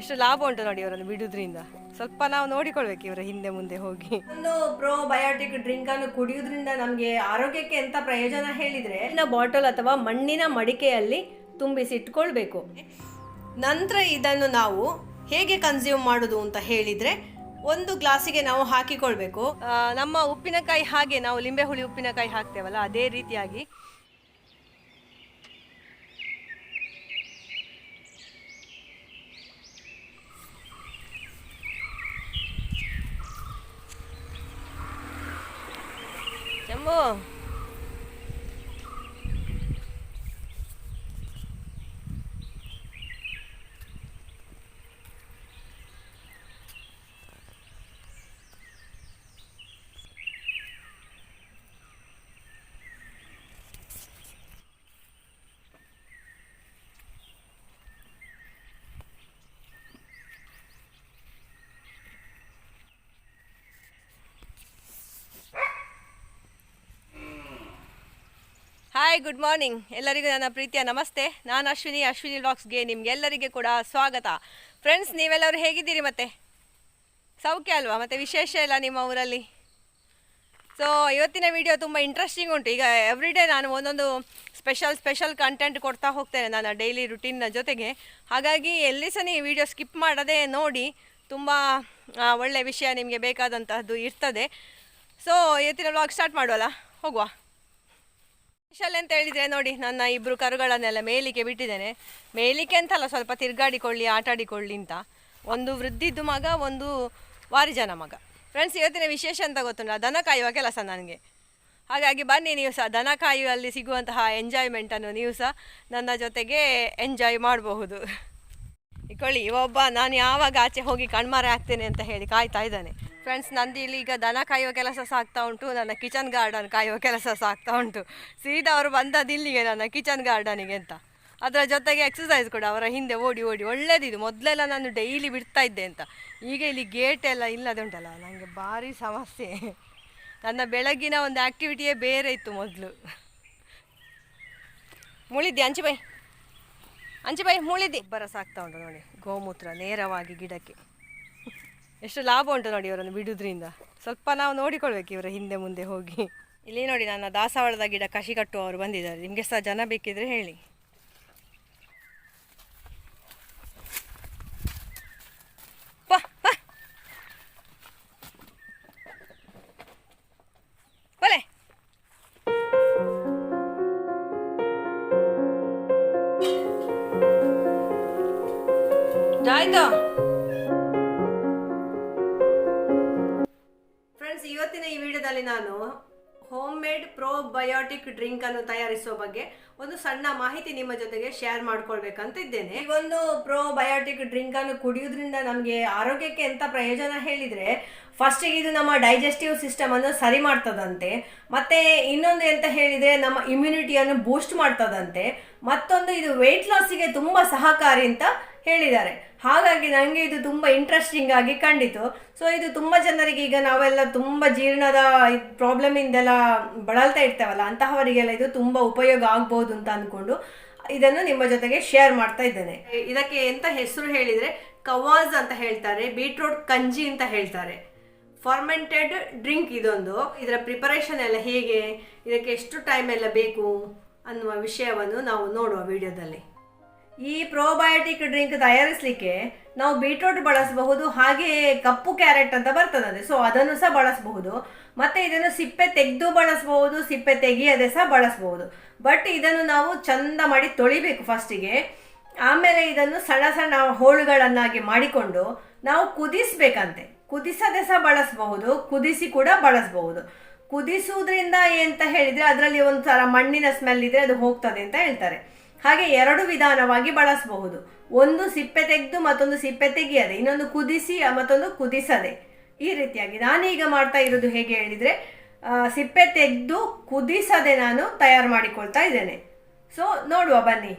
ಎಷ್ಟು ಲಾಭ ಉಂಟು ನೋಡಿ ಇವರನ್ನು ಬಿಡುವುದ್ರಿಂದ ಸ್ವಲ್ಪ ನಾವು ನೋಡಿಕೊಳ್ಬೇಕು ಇವರ ಹಿಂದೆ ಮುಂದೆ ಹೋಗಿ. ಒಂದು ಪ್ರೋಬಯೋಟಿಕ್ ಡ್ರಿಂಕ್ ಅನ್ನು ಕುಡಿಯೋದ್ರಿಂದ ನಮಗೆ ಆರೋಗ್ಯಕ್ಕೆ ಎಂತ ಪ್ರಯೋಜನ ಹೇಳಿದ್ರೆ ಬಾಟಲ್ ಅಥವಾ ಮಣ್ಣಿನ ಮಡಿಕೆಯಲ್ಲಿ ತುಂಬಿಸಿ ಇಟ್ಕೊಳ್ಬೇಕು. ನಂತರ ಇದನ್ನು ನಾವು ಹೇಗೆ ಕನ್ಸ್ಯೂಮ್ ಮಾಡೋದು ಅಂತ ಹೇಳಿದ್ರೆ ಒಂದು ಗ್ಲಾಸಿಗೆ ನಾವು ಹಾಕಿಕೊಳ್ಬೇಕು. ನಮ್ಮ ಉಪ್ಪಿನಕಾಯಿ ಹಾಗೆ ನಾವು ಲಿಂಬೆ ಹುಳಿ ಉಪ್ಪಿನಕಾಯಿ ಹಾಕ್ತೇವಲ್ಲ ಅದೇ ರೀತಿಯಾಗಿ 什么？ಹಾಯ್ ಗುಡ್ ಮಾರ್ನಿಂಗ್ ಎಲ್ಲರಿಗೂ ನನ್ನ ಪ್ರೀತಿಯ ನಮಸ್ತೆ. ನಾನು ಅಶ್ವಿನಿ ಅಶ್ವಿನಿ ವ್ಲಾಗ್ಸ್ಗೆ ನಿಮ್ಗೆಲ್ಲರಿಗೆ ಕೂಡ ಸ್ವಾಗತ. ಫ್ರೆಂಡ್ಸ್ ನೀವೆಲ್ಲರೂ ಹೇಗಿದ್ದೀರಿ ಮತ್ತೆ? ಸೌಖ್ಯ ಅಲ್ವಾ? ಮತ್ತೆ ವಿಶೇಷ ಇಲ್ಲ ನಿಮ್ಮ ಊರಲ್ಲಿ? ಸೊ ಇವತ್ತಿನ ವಿಡಿಯೋ ತುಂಬ ಇಂಟ್ರೆಸ್ಟಿಂಗ್ ಉಂಟು. ಈಗ ಎವ್ರಿಡೇ ನಾನು ಒಂದೊಂದು ಸ್ಪೆಷಲ್ ಸ್ಪೆಷಲ್ ಕಂಟೆಂಟ್ ಕೊಡ್ತಾ ಹೋಗ್ತೇನೆ ನಾನು ಡೈಲಿ ರುಟೀನ್ನ ಜೊತೆಗೆ. ಹಾಗಾಗಿ ಎಲ್ಲಿ ಸಹ ನೀವು ವಿಡಿಯೋ ಸ್ಕಿಪ್ ಮಾಡದೆ ನೋಡಿ ತುಂಬ ಒಳ್ಳೆಯ ವಿಷಯ ನಿಮಗೆ ಬೇಕಾದಂತಹದ್ದು ಇರ್ತದೆ. ಸೊ ಇವತ್ತಿನ ವ್ಲಾಗ್ ಸ್ಟಾರ್ಟ್ ಮಾಡುವಲ್ಲ? ಹೋಗುವ. ಸ್ಪೆಷಲ್ ಅಂತ ಹೇಳಿದ್ರೆ ನೋಡಿ, ನನ್ನ ಇಬ್ಬರು ಕರುಗಳನ್ನೆಲ್ಲ ಮೇಲಿಗೆ ಬಿಟ್ಟಿದ್ದೇನೆ. ಮೇಲಿಕೆ ಅಂತಲ್ಲ ಸ್ವಲ್ಪ ತಿರುಗಾಡಿಕೊಳ್ಳಿ, ಆಟಾಡಿಕೊಳ್ಳಿ ಅಂತ. ಒಂದು ವೃದ್ಧಿದ್ದು ಮಗ, ಒಂದು ವಾರಿಜನ ಮಗ. ಫ್ರೆಂಡ್ಸ್ ಇವತ್ತಿನ ವಿಶೇಷ ಅಂತ ಗೊತ್ತುಂಟ? ದನ ಕಾಯುವ ಕೆಲಸ ನನಗೆ. ಹಾಗಾಗಿ ಬನ್ನಿ ನೀವು ಸಹ, ದನ ಕಾಯುವಲ್ಲಿ ಸಿಗುವಂತಹ ಎಂಜಾಯ್ಮೆಂಟನ್ನು ನೀವು ಸಹ ನನ್ನ ಜೊತೆಗೆ ಎಂಜಾಯ್ ಮಾಡಬಹುದು. ಇಕೊಳ್ಳಿ ಒಬ್ಬ, ನಾನು ಯಾವಾಗ ಆಚೆ ಹೋಗಿ ಕಣ್ಮರೆ ಆಗ್ತೇನೆ ಅಂತ ಹೇಳಿ ಕಾಯ್ತಾ ಇದ್ದಾನೆ. ಫ್ರೆಂಡ್ಸ್ ನಂದು ಇಲ್ಲಿ ಈಗ ದನ ಕಾಯುವ ಕೆಲಸ ಸಹ ಆಗ್ತಾ ಉಂಟು, ನನ್ನ ಕಿಚನ್ ಗಾರ್ಡನ್ ಕಾಯುವ ಕೆಲಸ ಸಹ ಆಗ್ತಾ ಉಂಟು. ಸೀದಾ ಅವರು ಬಂದದ್ದು ಇಲ್ಲಿಗೆ, ನನ್ನ ಕಿಚನ್ ಗಾರ್ಡನಿಗೆ ಅಂತ. ಅದರ ಜೊತೆಗೆ ಎಕ್ಸಸೈಸ್ ಕೂಡ, ಅವರ ಹಿಂದೆ ಓಡಿ ಓಡಿ, ಒಳ್ಳೇದಿದು. ಮೊದಲೆಲ್ಲ ನಾನು ಡೈಲಿ ಬಿಡ್ತಾ ಇದ್ದೆ ಅಂತ. ಈಗ ಇಲ್ಲಿ ಗೇಟ್ ಎಲ್ಲ ಇಲ್ಲದೆ ಉಂಟಲ್ಲ ನನಗೆ ಭಾರಿ ಸಮಸ್ಯೆ. ನನ್ನ ಬೆಳಗ್ಗಿನ ಒಂದು ಆ್ಯಕ್ಟಿವಿಟಿಯೇ ಬೇರೆ ಇತ್ತು ಮೊದಲು. ಮುಳಿದ್ದೆ ಅಂಚಿ ಬೈ ಅಂಚಿ ಬೈ ಮುಳಿದಿ ಗೊಬ್ಬರ ಸಾಕ್ತಾ ಉಂಟು ನೋಡಿ, ಗೋಮೂತ್ರ, ನೇರವಾಗಿ ಗಿಡಕ್ಕೆ. ಎಷ್ಟು ಲಾಭ ಉಂಟು ನೋಡಿ ಇವರನ್ನು ಬಿಡುವುದ್ರಿಂದ ಸ್ವಲ್ಪ ನಾವು ನೋಡಿಕೊಳ್ಬೇಕು ಇವರ ಹಿಂದೆ ಮುಂದೆ ಹೋಗಿ. ಇಲ್ಲಿ ನೋಡಿ ನನ್ನ ದಾಸವಾಳದ ಗಿಡ ಕಸಿ ಕಟ್ಟುವವರು ಬಂದಿದ್ದಾರೆ. ನಿಮಗೆ ಸಹ ಜನ ಬೇಕಿದ್ರೆ ಹೇಳಿ. ಫ್ರೆಂಡ್ಸ್ ಇವತ್ತಿನ ಈ ವಿಡಿಯೋದಲ್ಲಿ ನಾನು ಹೋಮ್ ಮೇಡ್ ಪ್ರೋಬಯೋಟಿಕ್ ಡ್ರಿಂಕ್ ಅನ್ನು ತಯಾರಿಸುವ ಬಗ್ಗೆ ಒಂದು ಸಣ್ಣ ಮಾಹಿತಿ ನಿಮ್ಮ ಜೊತೆಗೆ ಶೇರ್ ಮಾಡ್ಕೊಳ್ಬೇಕಂತ ಇದ್ದೇನೆ ಈ ಒಂದು ಪ್ರೋಬಯೋಟಿಕ್ ಡ್ರಿಂಕ್ ಅನ್ನು ಕುಡಿಯೋದ್ರಿಂದ ನಮಗೆ ಆರೋಗ್ಯಕ್ಕೆ ಎಂತ ಪ್ರಯೋಜನ ಹೇಳಿದ್ರೆ ಫಸ್ಟಿಗೆ ಇದು ನಮ್ಮ ಡೈಜೆಸ್ಟಿವ್ ಸಿಸ್ಟಮ್ ಅನ್ನು ಸರಿ ಮಾಡ್ತದಂತೆ, ಮತ್ತೆ ಇನ್ನೊಂದು ಎಂತ ಹೇಳಿದ್ರೆ ನಮ್ಮ ಇಮ್ಯುನಿಟಿಯನ್ನು ಬೂಸ್ಟ್ ಮಾಡ್ತದಂತೆ, ಮತ್ತೊಂದು ಇದು ವೆಯ್ಟ್ ಲಾಸಿಗೆ ತುಂಬಾ ಸಹಕಾರಿ ಅಂತ ಹೇಳಿದ್ದಾರೆ. ಹಾಗಾಗಿ ನನಗೆ ಇದು ತುಂಬ ಇಂಟ್ರೆಸ್ಟಿಂಗ್ ಆಗಿ ಕಂಡಿತು. ಸೊ ಇದು ತುಂಬ ಜನರಿಗೆ ಈಗ ನಾವೆಲ್ಲ ತುಂಬ ಜೀರ್ಣದ ಪ್ರಾಬ್ಲಮ್ ಇಂದೆಲ್ಲ ಬಳಲ್ತಾ ಇರ್ತೇವಲ್ಲ, ಅಂತಹವರಿಗೆಲ್ಲ ಇದು ತುಂಬ ಉಪಯೋಗ ಆಗ್ಬೋದು ಅಂತ ಅಂದ್ಕೊಂಡು ಇದನ್ನು ನಿಮ್ಮ ಜೊತೆಗೆ ಶೇರ್ ಮಾಡ್ತಾ ಇದ್ದೇನೆ. ಇದಕ್ಕೆ ಎಂತ ಹೆಸರು ಹೇಳಿದರೆ ಕವಾಜ್ ಅಂತ ಹೇಳ್ತಾರೆ ಬೀಟ್ರೋಟ್ ಕಂಜಿ ಅಂತ ಹೇಳ್ತಾರೆ. ಫಾರ್ಮೆಂಟೆಡ್ ಡ್ರಿಂಕ್ ಇದೊಂದು. ಇದರ ಪ್ರಿಪರೇಷನ್ ಎಲ್ಲ ಹೇಗೆ, ಇದಕ್ಕೆ ಎಷ್ಟು ಟೈಮ್ ಎಲ್ಲ ಬೇಕು ಅನ್ನುವ ವಿಷಯವನ್ನು ನಾವು ನೋಡುವ ವಿಡಿಯೋದಲ್ಲಿ ಈ ಪ್ರೋಬಯೋಟಿಕ್ ಡ್ರಿಂಕ್ ತಯಾರಿಸಲಿಕ್ಕೆ ನಾವು ಬೀಟ್ರೂಟ್ ಬಳಸಬಹುದು, ಹಾಗೆ ಕಪ್ಪು ಕ್ಯಾರೆಟ್ ಅಂತ ಬರ್ತದೆ ಸೊ ಅದನ್ನು ಸಹ ಬಳಸಬಹುದು. ಮತ್ತೆ ಇದನ್ನು ಸಿಪ್ಪೆ ತೆಗೆದು ಬಳಸಬಹುದು, ಸಿಪ್ಪೆ ತೆಗಿಯದೆ ಸಹ ಬಳಸಬಹುದು. ಬಟ್ ಇದನ್ನು ನಾವು ಚಂದ ಮಾಡಿ ತೊಳಿಬೇಕು ಫಸ್ಟಿಗೆ ಆಮೇಲೆ ಇದನ್ನು ಸಣ್ಣ ಸಣ್ಣ ಹೋಳುಗಳನ್ನಾಗಿ ಮಾಡಿಕೊಂಡು ನಾವು ಕುದಿಸ್ಬೇಕಂತೆ. ಕುದಿಸದೆ ಸಹ ಬಳಸಬಹುದು, ಕುದಿಸಿ ಕೂಡ ಬಳಸಬಹುದು. ಕುದಿಸುವುದರಿಂದ ಎಂತ ಹೇಳಿದ್ರೆ, ಅದರಲ್ಲಿ ಒಂಥರ ಮಣ್ಣಿನ ಸ್ಮೆಲ್ ಇದ್ರೆ ಅದು ಹೋಗ್ತದೆ ಅಂತ ಹೇಳ್ತಾರೆ. ಹಾಗೆ ಎರಡು ವಿಧಾನವಾಗಿ ಬಳಸಬಹುದು. ಒಂದು ಸಿಪ್ಪೆ ತೆಗೆದು ಮತ್ತೊಂದು ಸಿಪ್ಪೆ ತೆಗೆಯದೆ, ಇನ್ನೊಂದು ಕುದಿಸಿ ಮತ್ತೊಂದು ಕುದಿಸದೆ. ಈ ರೀತಿಯಾಗಿ ನಾನೀಗ ಮಾಡ್ತಾ ಇರೋದು ಹೇಗೆ ಹೇಳಿದ್ರೆ ಸಿಪ್ಪೆ ತೆಗೆದು ಕುದಿಸದೆ ನಾನು ತಯಾರು ಮಾಡಿಕೊಳ್ತಾ ಇದ್ದೇನೆ. ಸೊ ನೋಡುವ, ಬನ್ನಿ.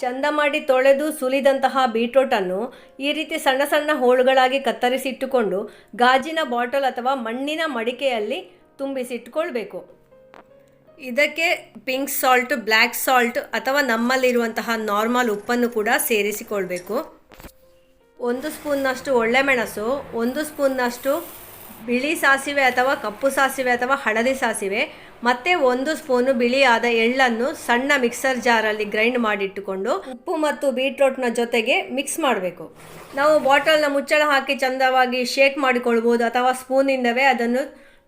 ಚಂದ ಮಾಡಿ ತೊಳೆದು ಸುಲಿದಂತಹ ಬೀಟ್ರೋಟನ್ನು ಈ ರೀತಿ ಸಣ್ಣ ಸಣ್ಣ ಹೋಳುಗಳಾಗಿ ಕತ್ತರಿಸಿಟ್ಟುಕೊಂಡು, ಗಾಜಿನ ಬಾಟಲ್ ಅಥವಾ ಮಣ್ಣಿನ ಮಡಿಕೆಯಲ್ಲಿ ತುಂಬಿಸಿಟ್ಟುಕೊಳ್ಬೇಕು ಇದಕ್ಕೆ ಪಿಂಕ್ ಸಾಲ್ಟ್ ಬ್ಲ್ಯಾಕ್ ಸಾಲ್ಟ್ ಅಥವಾ ನಮ್ಮಲ್ಲಿರುವಂತಹ ನಾರ್ಮಲ್ ಉಪ್ಪನ್ನು ಕೂಡ ಸೇರಿಸಿಕೊಳ್ಬೇಕು. ಒಂದು ಸ್ಪೂನ್ನಷ್ಟು ಒಳ್ಳೆ ಮೆಣಸು ಒಂದು ಸ್ಪೂನ್ನಷ್ಟು ಬಿಳಿ ಸಾಸಿವೆ ಅಥವಾ ಕಪ್ಪು ಸಾಸಿವೆ ಅಥವಾ ಹಳದಿ ಸಾಸಿವೆ, ಮತ್ತು ಒಂದು ಸ್ಪೂನು ಬಿಳಿಯಾದ ಎಳ್ಳನ್ನು ಸಣ್ಣ ಮಿಕ್ಸರ್ ಜಾರಲ್ಲಿ ಗ್ರೈಂಡ್ ಮಾಡಿಟ್ಟುಕೊಂಡು ಉಪ್ಪು ಮತ್ತು ಬೀಟ್ರೋಟ್ನ ಜೊತೆಗೆ ಮಿಕ್ಸ್ ಮಾಡಬೇಕು. ನಾವು ಬಾಟಲ್ನ ಮುಚ್ಚಳ ಹಾಕಿ ಚಂದವಾಗಿ ಶೇಕ್ ಮಾಡಿಕೊಳ್ಬೋದು ಅಥವಾ ಸ್ಪೂನಿಂದವೇ ಅದನ್ನು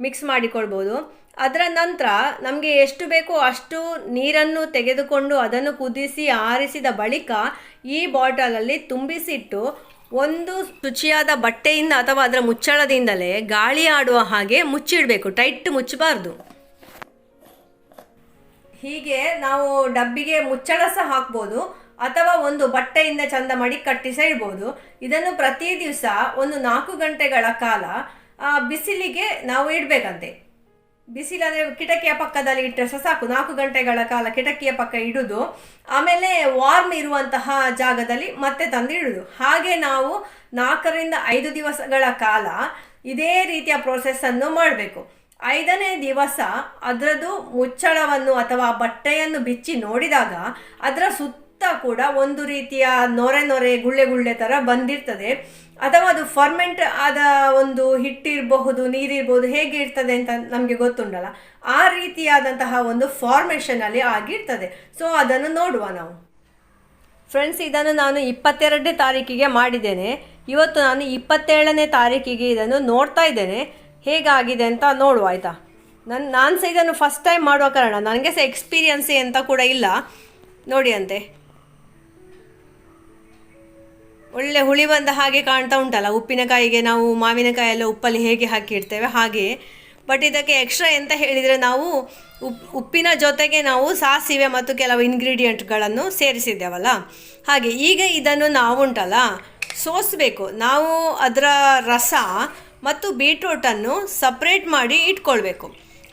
ಮಿಕ್ಸ್ ಮಾಡಿಕೊಳ್ಬೋದು. ಅದರ ನಂತರ ನಮಗೆ ಎಷ್ಟು ಬೇಕೋ ಅಷ್ಟು ನೀರನ್ನು ತೆಗೆದುಕೊಂಡು ಅದನ್ನು ಕುದಿಸಿ ಆರಿಸಿದ ಬಳಿಕ ಈ ಬಾಟಲಲ್ಲಿ ತುಂಬಿಸಿಟ್ಟು ಒಂದು ಶುಚಿಯಾದ ಬಟ್ಟೆಯಿಂದ ಅಥವಾ ಅದರ ಮುಚ್ಚಳದಿಂದಲೇ ಗಾಳಿ ಆಡುವ ಹಾಗೆ ಮುಚ್ಚಿಡಬೇಕು, ಟೈಟ್ ಮುಚ್ಚಬಾರ್ದು. ಹೀಗೆ ನಾವು ಡಬ್ಬಿಗೆ ಮುಚ್ಚಳ ಸಹ ಹಾಕ್ಬೋದು, ಅಥವಾ ಒಂದು ಬಟ್ಟೆಯಿಂದ ಚಂದ ಮಾಡಿ ಕಟ್ಟಿಸ ಇಡ್ಬೋದು ಇದನ್ನು ಪ್ರತಿ ದಿವಸ ಒಂದು ನಾಲ್ಕು ಗಂಟೆಗಳ ಕಾಲ ಬಿಸಿಲಿಗೆ ನಾವು ಇಡಬೇಕಂತೆ. ಬಿಸಿಲಂದ್ರೆ ಕಿಟಕಿಯ ಪಕ್ಕದಲ್ಲಿ ಇಟ್ಟರೆ ಸಾಕು. ನಾಲ್ಕು ಗಂಟೆಗಳ ಕಾಲ ಕಿಟಕಿಯ ಪಕ್ಕ ಇಡುದು. ಆಮೇಲೆ ವಾರ್ಮ್ ಇರುವಂತಹ ಜಾಗದಲ್ಲಿ ಮತ್ತೆ ತಂದು ಇಡುದು. ಹಾಗೆ ನಾವು ನಾಲ್ಕರಿಂದ ಐದು ದಿವಸಗಳ ಕಾಲ ಇದೇ ರೀತಿಯ ಪ್ರೋಸೆಸನ್ನು ಮಾಡಬೇಕು. ಐದನೇ ದಿವಸ ಅದರದ್ದು ಮುಚ್ಚಳವನ್ನು ಅಥವಾ ಬಟ್ಟೆಯನ್ನು ಬಿಚ್ಚಿ ನೋಡಿದಾಗ ಅದರ ಸುತ್ತ ಕೂಡ ಒಂದು ರೀತಿಯ ನೊರೆ ನೊರೆ ಗುಳ್ಳೆ ಗುಳ್ಳೆ ಥರ ಬಂದಿರ್ತದೆ. ಅಥವಾ ಅದು ಫರ್ಮೆಂಟ್ ಆದ ಒಂದು ಹಿಟ್ಟಿರಬಹುದು ನೀರಿರ್ಬೋದು ಹೇಗೆ ಇರ್ತದೆ ಅಂತ ನಮಗೆ ಗೊತ್ತುಂಟಲ್ಲ, ಆ ರೀತಿಯಾದಂತಹ ಒಂದು ಫಾರ್ಮೇಷನಲ್ಲಿ ಆಗಿರ್ತದೆ. ಸೊ ಅದನ್ನು ನೋಡುವ ನಾವು. ಫ್ರೆಂಡ್ಸ್ ಇದನ್ನು ನಾನು ಇಪ್ಪತ್ತೆರಡನೇ ತಾರೀಕಿಗೆ ಮಾಡಿದ್ದೇನೆ. ಇವತ್ತು ನಾನು ಇಪ್ಪತ್ತೇಳನೇ ತಾರೀಕಿಗೆ ಇದನ್ನು ನೋಡ್ತಾ ಇದ್ದೇನೆ. ಹೇಗಾಗಿದೆ ಅಂತ ನೋಡುವ, ಆಯಿತಾ? ನನ್ನ ನಾನು ಸಹ ಇದನ್ನು ಫಸ್ಟ್ ಟೈಮ್ ಮಾಡುವ ಕಾರಣ, ನನಗೆ ಸಹ ಎಕ್ಸ್ಪೀರಿಯನ್ಸ್ ಅಂತ ಕೂಡ ಇಲ್ಲ. ನೋಡಿ ಅಂತೆ ಒಳ್ಳೆ ಹುಳಿ ಬಂದ ಹಾಗೆ ಕಾಣ್ತಾ ಉಂಟಲ್ಲ. ಉಪ್ಪಿನಕಾಯಿಗೆ ನಾವು ಮಾವಿನಕಾಯಿ ಎಲ್ಲ ಉಪ್ಪಲ್ಲಿ ಹೇಗೆ ಹಾಕಿಡ್ತೇವೆ ಹಾಗೆ. ಬಟ್ ಇದಕ್ಕೆ ಎಕ್ಸ್ಟ್ರಾ ಎಂತ ಹೇಳಿದರೆ ನಾವು ಉಪ್, ಉಪ್ಪಿನ ಜೊತೆಗೆ ನಾವು ಸಾಸಿವೆ ಮತ್ತು ಕೆಲವು ಇಂಗ್ರೀಡಿಯೆಂಟ್ಗಳನ್ನು ಸೇರಿಸಿದ್ದೇವಲ್ಲ. ಹಾಗೆ ಈಗ ಇದನ್ನು ನಾವು ಉಂಟಲ್ಲ, ಸೋಸಬೇಕು. ನಾವು ಅದರ ರಸ ಮತ್ತು ಬೀಟ್ರೂಟನ್ನು ಸಪ್ರೇಟ್ ಮಾಡಿ ಇಟ್ಕೊಳ್ಬೇಕು.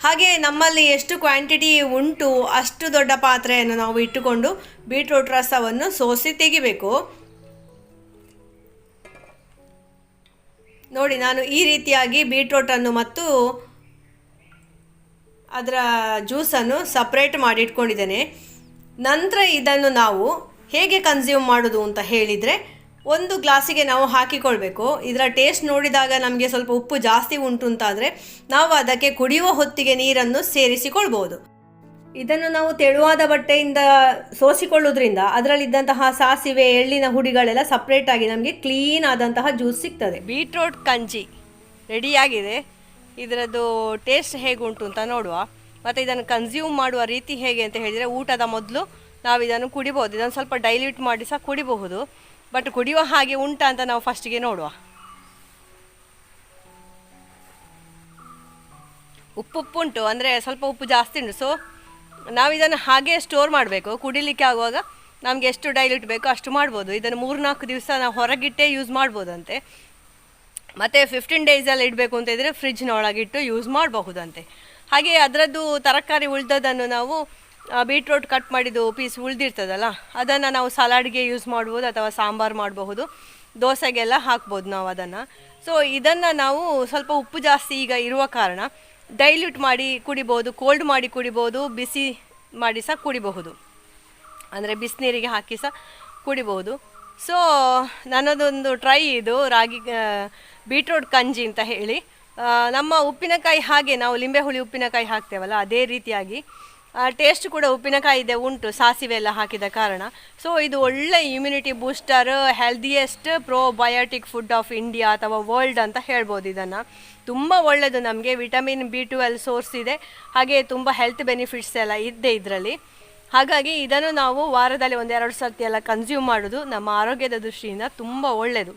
ಹಾಗೆ ನಮ್ಮಲ್ಲಿ ಎಷ್ಟು ಕ್ವಾಂಟಿಟಿ ಉಂಟು ಅಷ್ಟು ದೊಡ್ಡ ಪಾತ್ರೆಯನ್ನು ನಾವು ಇಟ್ಟುಕೊಂಡು ಬೀಟ್ರೂಟ್ ರಸವನ್ನು ಸೋಸಿ ತೆಗಿಬೇಕು. ನೋಡಿ, ನಾನು ಈ ರೀತಿಯಾಗಿ ಬೀಟ್ರೋಟನ್ನು ಮತ್ತು ಅದರ ಜ್ಯೂಸನ್ನು ಸಪ್ರೇಟ್ ಮಾಡಿ ಇಟ್ಕೊಂಡಿದ್ದೇನೆ ನಂತರ ಇದನ್ನು ನಾವು ಹೇಗೆ ಕನ್ಸ್ಯೂಮ್ ಮಾಡೋದು ಅಂತ ಹೇಳಿದರೆ, ಒಂದು ಗ್ಲಾಸಿಗೆ ನಾವು ಹಾಕಿಕೊಳ್ಬೇಕು. ಇದರ ಟೇಸ್ಟ್ ನೋಡಿದಾಗ ನಮಗೆ ಸ್ವಲ್ಪ ಉಪ್ಪು ಜಾಸ್ತಿ ಉಂಟು ಅಂತಾದರೆ ನಾವು ಅದಕ್ಕೆ ಕುಡಿಯುವ ಹೊತ್ತಿಗೆ ನೀರನ್ನು ಸೇರಿಸಿಕೊಳ್ಬೋದು. ಇದನ್ನು ನಾವು ತೆಳುವಾದ ಬಟ್ಟೆಯಿಂದ ಸೋಸಿಕೊಳ್ಳೋದ್ರಿಂದ ಅದರಲ್ಲಿದ್ದಂತಹ ಸಾಸಿವೆ, ಎಳ್ಳಿನ ಹುಡಿಗಳೆಲ್ಲ ಸಪ್ರೇಟ್ ಆಗಿ ನಮಗೆ ಕ್ಲೀನ್ ಆದಂತಹ ಜ್ಯೂಸ್ ಸಿಗ್ತದೆ. ಬೀಟ್ರೋಟ್ ಕಂಜಿ ರೆಡಿಯಾಗಿದೆ. ಇದರದ್ದು ಟೇಸ್ಟ್ ಹೇಗುಂಟು ಅಂತ ನೋಡುವ. ಮತ್ತು ಇದನ್ನು ಕನ್ಸ್ಯೂಮ್ ಮಾಡುವ ರೀತಿ ಹೇಗೆ ಅಂತ ಹೇಳಿದರೆ ಊಟದ ಮೊದಲು ನಾವು ಇದನ್ನು ಕುಡಿಬೋದು ಇದನ್ನು ಸ್ವಲ್ಪ ಡೈಲ್ಯೂಟ್ ಮಾಡಿ ಸಹ ಕುಡಿಬಹುದು. ಬಟ್ ಕುಡಿಯುವ ಹಾಗೆ ಉಂಟಾ ಅಂತ ನಾವು ಫಸ್ಟಿಗೆ ನೋಡುವ. ಉಪ್ಪು ಉಪ್ಪು ಉಂಟು ಅಂದರೆ ಸ್ವಲ್ಪ ಉಪ್ಪು ಜಾಸ್ತಿ ಉಂಟು. ಸೊ ನಾವು ಇದನ್ನು ಹಾಗೆ ಸ್ಟೋರ್ ಮಾಡಬೇಕು. ಕುಡಿಲಿಕ್ಕೆ ಆಗುವಾಗ ನಮಗೆ ಎಷ್ಟು ಡೈಲ್ಯೂಟ್ ಬೇಕೋ ಅಷ್ಟು ಮಾಡ್ಬೋದು. ಇದನ್ನು ಮೂರು ನಾಲ್ಕು ದಿವಸ ನಾವು ಹೊರಗಿಟ್ಟೇ ಯೂಸ್ ಮಾಡ್ಬೋದಂತೆ. ಮತ್ತು ಫಿಫ್ಟೀನ್ ಡೇಸಲ್ಲಿ ಇಡಬೇಕು ಅಂತ ಇದ್ದರೆ ಫ್ರಿಜ್ನ ಒಳಗಿಟ್ಟು ಯೂಸ್ ಮಾಡಬಹುದಂತೆ. ಹಾಗೆ ಅದರದ್ದು ತರಕಾರಿ ಉಳಿದದನ್ನು ನಾವು ಬೀಟ್ರೋಟ್ ಕಟ್ ಮಾಡಿದ್ದು ಪೀಸ್ ಉಳಿದಿರ್ತದಲ್ಲ, ಅದನ್ನು ನಾವು ಸಲಾಡ್ಗೆ ಯೂಸ್ ಮಾಡ್ಬೋದು ಅಥವಾ ಸಾಂಬಾರು ಮಾಡಬಹುದು. ದೋಸೆಗೆಲ್ಲ ಹಾಕ್ಬೋದು ನಾವು ಅದನ್ನು. ಸೊ ಇದನ್ನು ನಾವು ಸ್ವಲ್ಪ ಉಪ್ಪು ಜಾಸ್ತಿ ಈಗ ಇರುವ ಕಾರಣ ಡೈಲ್ಯೂಟ್ ಮಾಡಿ ಕುಡಿಬೋದು ಕೋಲ್ಡ್ ಮಾಡಿ ಕುಡಿಬೋದು, ಬಿಸಿ ಮಾಡಿ ಸಹ ಕುಡಿಬಹುದು. ಅಂದರೆ ಬಿಸಿನೀರಿಗೆ ಹಾಕಿ ಸಹ ಕುಡಿಬಹುದು. ಸೊ ನನ್ನದೊಂದು ಟ್ರೈ ಇದು, ರಾಗಿ ಬೀಟ್ರೋಟ್ ಕಂಜಿ ಅಂತ ಹೇಳಿ. ನಮ್ಮ ಉಪ್ಪಿನಕಾಯಿ ಹಾಗೆ ನಾವು ಲಿಂಬೆ ಹುಳಿ ಉಪ್ಪಿನಕಾಯಿ ಹಾಕ್ತೇವಲ್ಲ, ಅದೇ ರೀತಿಯಾಗಿ. ಟೇಸ್ಟ್ ಕೂಡ ಉಪ್ಪಿನಕಾಯಿ ಇದೆ, ಉಂಟು, ಸಾಸಿವೆ ಎಲ್ಲ ಹಾಕಿದ ಕಾರಣ. ಸೊ ಇದು ಒಳ್ಳೆ immunity booster healthiest probiotic food of India ಅಥವಾ ವರ್ಲ್ಡ್ ಅಂತ ಹೇಳ್ಬೋದು ಇದನ್ನು. ತುಂಬ ಒಳ್ಳೆಯದು ನಮಗೆ ವಿಟಮಿನ್ ಬಿ ಟುವೆಲ್ ಸೋರ್ಸ್ ಇದೆ. ಹಾಗೆ ತುಂಬ ಹೆಲ್ತ್ ಬೆನಿಫಿಟ್ಸ್ ಎಲ್ಲ ಇದೆ ಇದರಲ್ಲಿ. ಹಾಗಾಗಿ ಇದನ್ನು ನಾವು ವಾರದಲ್ಲಿ ಒಂದೆರಡು ಸರ್ತಿ ಎಲ್ಲ ಕನ್ಸ್ಯೂಮ್ ಮಾಡೋದು ನಮ್ಮ ಆರೋಗ್ಯದ ದೃಷ್ಟಿಯಿಂದ ತುಂಬ ಒಳ್ಳೆಯದು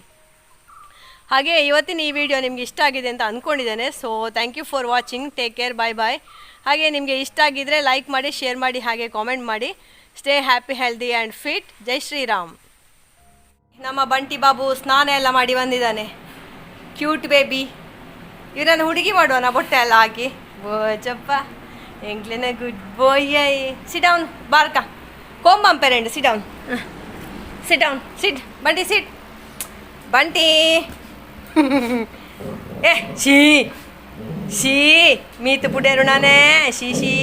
ಹಾಗೆ ಇವತ್ತಿನ ಈ ವಿಡಿಯೋ ನಿಮ್ಗೆ ಇಷ್ಟ ಆಗಿದೆ ಅಂತ ಅಂದ್ಕೊಂಡಿದ್ದೇನೆ so thank you for watching take care bye bye ಹಾಗೆ ನಿಮಗೆ ಇಷ್ಟ ಆಗಿದ್ದರೆ ಲೈಕ್ ಮಾಡಿ ಶೇರ್ ಮಾಡಿ, ಹಾಗೆ ಕಾಮೆಂಟ್ ಮಾಡಿ. Stay happy healthy and fit Jai Shriram ನಮ್ಮ ಬಂಟಿ ಬಾಬು ಸ್ನಾನ ಎಲ್ಲ ಮಾಡಿ ಬಂದಿದ್ದಾನೆ. ಕ್ಯೂಟ್ ಬೇಬಿ ಇವನನ್ನು ಹುಡುಗಿ ಮಾಡುವನ? ಬೊಟ್ಟೆ ಎಲ್ಲ ಹಾಕಿ. ಬೋಜಪ್ಪ ಎಂಗ್ಲಿನ ಗುಡ್ ಬಾಯ್ ಸಿಡೌನ್ ಬಾರ್ಕ ಕೋಂಬಂ ಪೆರೆಂಡ್ sit down sit down sit Bunty sit Bunty. eh, si. Si, mi tu budak runan. Si, si.